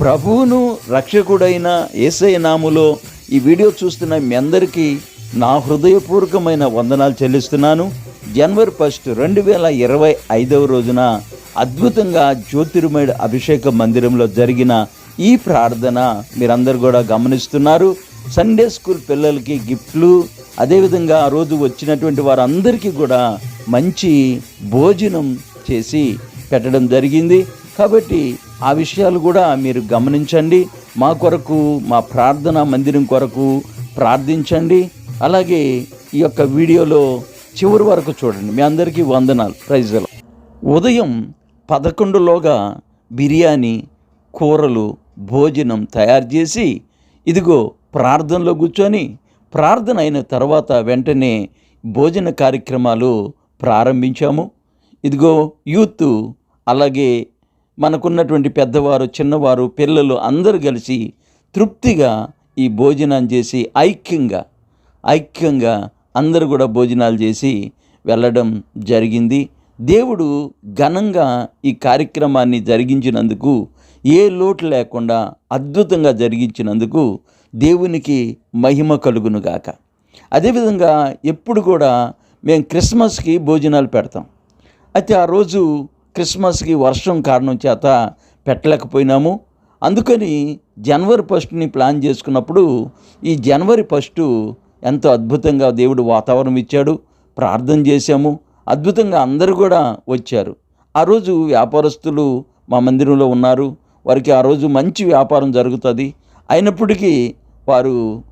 ప్రభువును రక్షకుడైన ఏసై నాములో ఈ వీడియో చూస్తున్న మీ అందరికీ నా హృదయపూర్వకమైన వందనాలు చెల్లిస్తున్నాను. జనవరి ఫస్ట్ రెండు వేల ఇరవై ఐదవ రోజున అద్భుతంగా జ్యోతిర్మయుడు అభిషేక మందిరంలో జరిగిన ఈ ప్రార్థన మీరందరూ కూడా గమనిస్తున్నారు. సండే స్కూల్ పిల్లలకి గిఫ్ట్లు అదేవిధంగా ఆ రోజు వచ్చినటువంటి వారందరికీ కూడా మంచి భోజనం చేసి పెట్టడం జరిగింది. కాబట్టి ఆ విషయాలు కూడా మీరు గమనించండి. మా కొరకు మా ప్రార్థన మందిరం కొరకు ప్రార్థించండి. అలాగే ఈ యొక్క వీడియోలో చివరి వరకు చూడండి. మీ అందరికీ వందనాలు. ప్రైజ్లు ఉదయం పదకొండులోగా బిర్యానీ కూరలు భోజనం తయారు చేసి ఇదిగో ప్రార్థనలో కూర్చొని ప్రార్థన అయిన తర్వాత వెంటనే భోజన కార్యక్రమాలు ప్రారంభించాము. ఇదిగో యూత్ అలాగే మనకున్నటువంటి పెద్దవారు చిన్నవారు పిల్లలు అందరూ కలిసి తృప్తిగా ఈ భోజనం చేసి ఐక్యంగా ఐక్యంగా అందరూ కూడా భోజనాలు చేసి వెళ్ళడం జరిగింది. దేవుడు ఘనంగా ఈ కార్యక్రమాన్ని జరిగించినందుకు ఏ లోటు లేకుండా అద్భుతంగా జరిగించినందుకు దేవునికి మహిమ కలుగునుగాక అదేవిధంగా ఎప్పుడు కూడా మేము క్రిస్మస్కి భోజనాలు పెడతాం. అయితే ఆ రోజు క్రిస్మస్కి వర్షం కారణం చేత పెట్టలేకపోయినాము. అందుకని జనవరి ఫస్ట్ని ప్లాన్ చేసుకున్నప్పుడు ఈ జనవరి ఫస్ట్ ఎంతో అద్భుతంగా దేవుడు వాతావరణం ఇచ్చాడు. ప్రార్థన చేశాము. అద్భుతంగా అందరూ కూడా వచ్చారు. ఆ రోజు వ్యాపారస్తులు మా మందిరంలో ఉన్నారు. వారికి ఆ రోజు మంచి వ్యాపారం జరుగుతుంది. అయినప్పటికీ వారు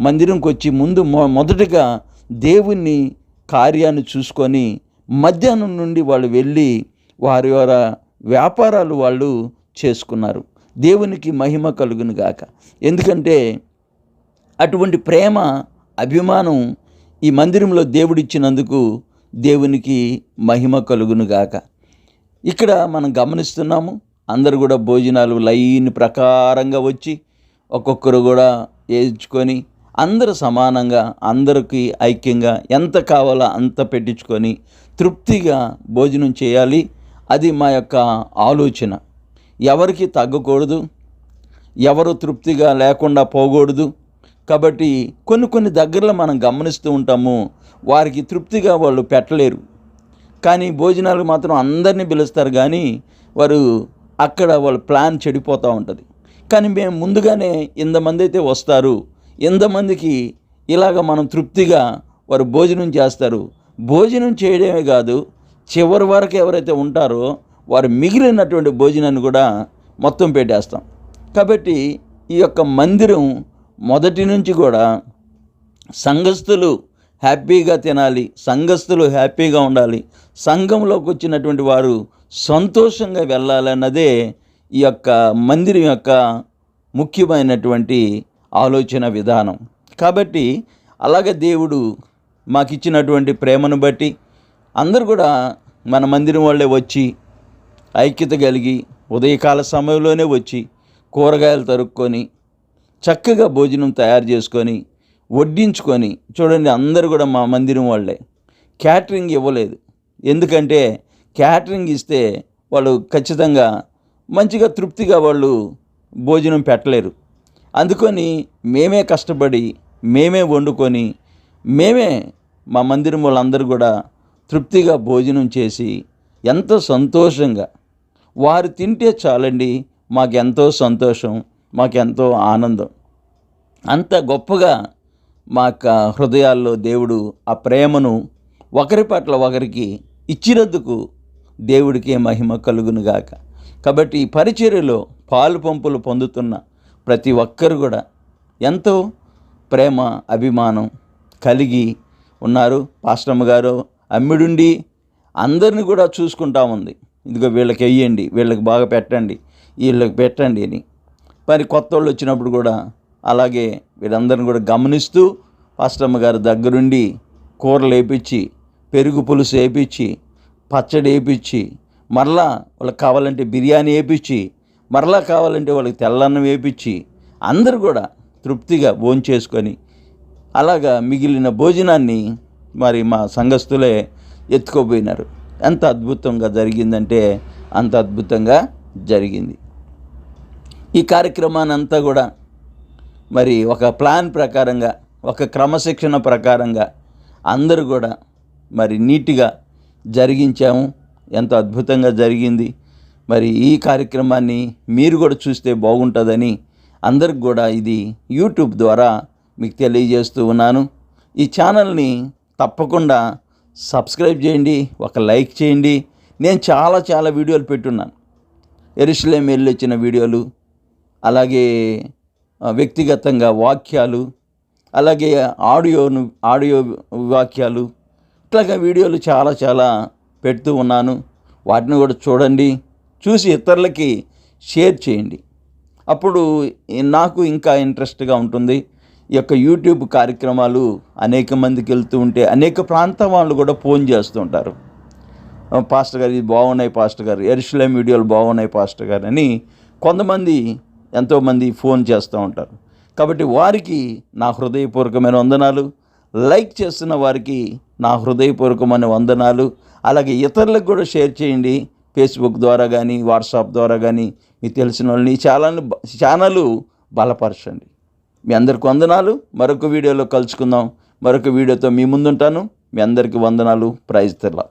మందిరంకి వచ్చి ముందు మొ మొదటగా దేవుణ్ణి కార్యాన్ని చూసుకొని మధ్యాహ్నం నుండి వాళ్ళు వెళ్ళి వారి వారి వ్యాపారాలు వాళ్ళు చేసుకున్నారు. దేవునికి మహిమ కలుగును గాక. ఎందుకంటే అటువంటి ప్రేమ అభిమానం ఈ మందిరంలో దేవుడిచ్చినందుకు దేవునికి మహిమ కలుగును గాక. ఇక్కడ మనం గమనిస్తున్నాము అందరు కూడా భోజనాలు లైన్ ప్రకారంగా వచ్చి ఒక్కొక్కరు కూడా వేయించుకొని అందరూ సమానంగా అందరికీ ఐక్యంగా ఎంత కావాలో అంత పెట్టించుకొని తృప్తిగా భోజనం చేయాలి. అది మా యొక్క ఆలోచన. ఎవరికి తగ్గకూడదు ఎవరు తృప్తిగా లేకుండా పోకూడదు. కాబట్టి కొన్ని కొన్ని దగ్గరలో మనం గమనిస్తూ ఉంటాము వారికి తృప్తిగా వాళ్ళు పెట్టలేరు. కానీ భోజనాలు మాత్రం అందరినీ పిలుస్తారు కానీ వారు అక్కడ వాళ్ళ ప్లాన్ చెడిపోతూ ఉంటుంది. కానీ మేము ముందుగానే ఇంతమంది అయితే వస్తారు ఇంతమందికి ఇలాగ మనం తృప్తిగా వారు భోజనం చేస్తారు. భోజనం చేయడమే కాదు చివరి వరకు ఎవరైతే ఉంటారో వారు మిగిలినటువంటి భోజనాన్ని కూడా మొత్తం పెట్టేస్తాం. కాబట్టి ఈ యొక్క మందిరం మొదటి నుంచి కూడా సంఘస్థులు హ్యాపీగా తినాలి సంఘస్థులు హ్యాపీగా ఉండాలి సంఘంలోకి వచ్చినటువంటి వారు సంతోషంగా వెళ్ళాలన్నదే ఈ యొక్క మందిరం యొక్క ముఖ్యమైనటువంటి ఆలోచన విధానం. కాబట్టి అలాగే దేవుడు మాకు ఇచ్చినటువంటి ప్రేమను బట్టి అందరూ కూడా మన మందిరం వాళ్ళే వచ్చి ఐక్యత కలిగి ఉదయకాల సమయంలోనే వచ్చి కూరగాయలు తరుక్కొని చక్కగా భోజనం తయారు చేసుకొని వడ్డించుకొని చూడండి అందరూ కూడా మా మందిరం వాళ్ళే. క్యాటరింగ్ ఇవ్వలేదు. ఎందుకంటే క్యాటరింగ్ ఇస్తే వాళ్ళు ఖచ్చితంగా మంచిగా తృప్తిగా వాళ్ళు భోజనం పెట్టలేరు. అందుకని మేమే కష్టపడి మేమే వండుకొని మేమే మా మందిరం వాళ్ళందరూ కూడా తృప్తిగా భోజనం చేసి ఎంతో సంతోషంగా. వారు తింటే చాలండి మాకెంతో సంతోషం మాకెంతో ఆనందం. అంత గొప్పగా మా యొక్క హృదయాల్లో దేవుడు ఆ ప్రేమను ఒకరి పట్ల ఒకరికి ఇచ్చినందుకు దేవుడికి మహిమ కలుగునుగాక. కాబట్టి ఈ పరిచర్యలో పాలు పంపులు పొందుతున్న ప్రతి ఒక్కరు కూడా ఎంతో ప్రేమ అభిమానం కలిగి ఉన్నారు. పాస్టమ్మ గారు అమ్మిడుండి అందరిని కూడా చూసుకుంటా ఉంది. ఇదిగో వీళ్ళకి వెయ్యండి వీళ్ళకి బాగా పెట్టండి వీళ్ళకి పెట్టండి అని. మరి కొత్త వాళ్ళు వచ్చినప్పుడు కూడా అలాగే వీళ్ళందరిని కూడా గమనిస్తూ పాస్టమ్మ గారి దగ్గరుండి కూరలు వేపించి పెరుగు పులుసు వేపించి పచ్చడి వేపించి మరలా వాళ్ళకి కావాలంటే బిర్యానీ వేపించి మరలా కావాలంటే వాళ్ళకి తెల్లన్నం వేపించి అందరూ కూడా తృప్తిగా భోంచేసుకొని అలాగా మిగిలిన భోజనాన్ని మరి మా సంఘస్థులే ఎత్తుకోపోయినారు. ఎంత అద్భుతంగా జరిగిందంటే అంత అద్భుతంగా జరిగింది. ఈ కార్యక్రమాన్ని అంతా కూడా మరి ఒక ప్లాన్ ప్రకారంగా ఒక క్రమశిక్షణ ప్రకారంగా అందరూ కూడా మరి నీట్గా జరిగించాము. ఎంత అద్భుతంగా జరిగింది. మరి ఈ కార్యక్రమాన్ని మీరు కూడా చూస్తే బాగుంటుందని అందరికి కూడా ఇది యూట్యూబ్ ద్వారా మీకు తెలియజేస్తూ ఉన్నాను. ఈ ఛానల్ని తప్పకుండా సబ్స్క్రైబ్ చేయండి ఒక లైక్ చేయండి. నేను చాలా చాలా వీడియోలు పెట్టున్నాను. ఎరుసలేం వెళ్ళి వచ్చిన వీడియోలు అలాగే వ్యక్తిగతంగా వాక్యాలు అలాగే ఆడియోను ఆడియో వాక్యాలు ఇట్లాగా వీడియోలు చాలా చాలా పెడుతూ ఉన్నాను. వాటిని కూడా చూడండి చూసి ఇతరులకి షేర్ చేయండి. అప్పుడు నాకు ఇంకా ఇంట్రెస్ట్గా ఉంటుంది. ఈ యొక్క యూట్యూబ్ కార్యక్రమాలు అనేక మందికి వెళ్తూ ఉంటే అనేక ప్రాంతం వాళ్ళు కూడా ఫోన్ చేస్తూ ఉంటారు. పాస్టర్ గారు ఇది బాగున్నాయి పాస్టర్ గారు ఎరుసలేం వీడియోలు బాగున్నాయి పాస్టర్ గారు అని కొంతమంది ఎంతోమంది ఫోన్ చేస్తూ ఉంటారు. కాబట్టి వారికి నా హృదయపూర్వకమైన వందనాలు. లైక్ చేస్తున్న వారికి నా హృదయపూర్వకమైన వందనాలు. అలాగే ఇతరులకు కూడా షేర్ చేయండి. ఫేస్బుక్ ద్వారా కానీ వాట్సాప్ ద్వారా కానీ మీకు తెలిసిన వాళ్ళని ఛానల్ ఛానల్ బలపరచండి. మీ అందరికి వందనాలు. మరొక వీడియోలో కలుసుకుందాం. మరొక వీడియోతో మీ ముందుంటాను. మీ అందరికీ వందనాలు. ప్రైజ్ తెల్లా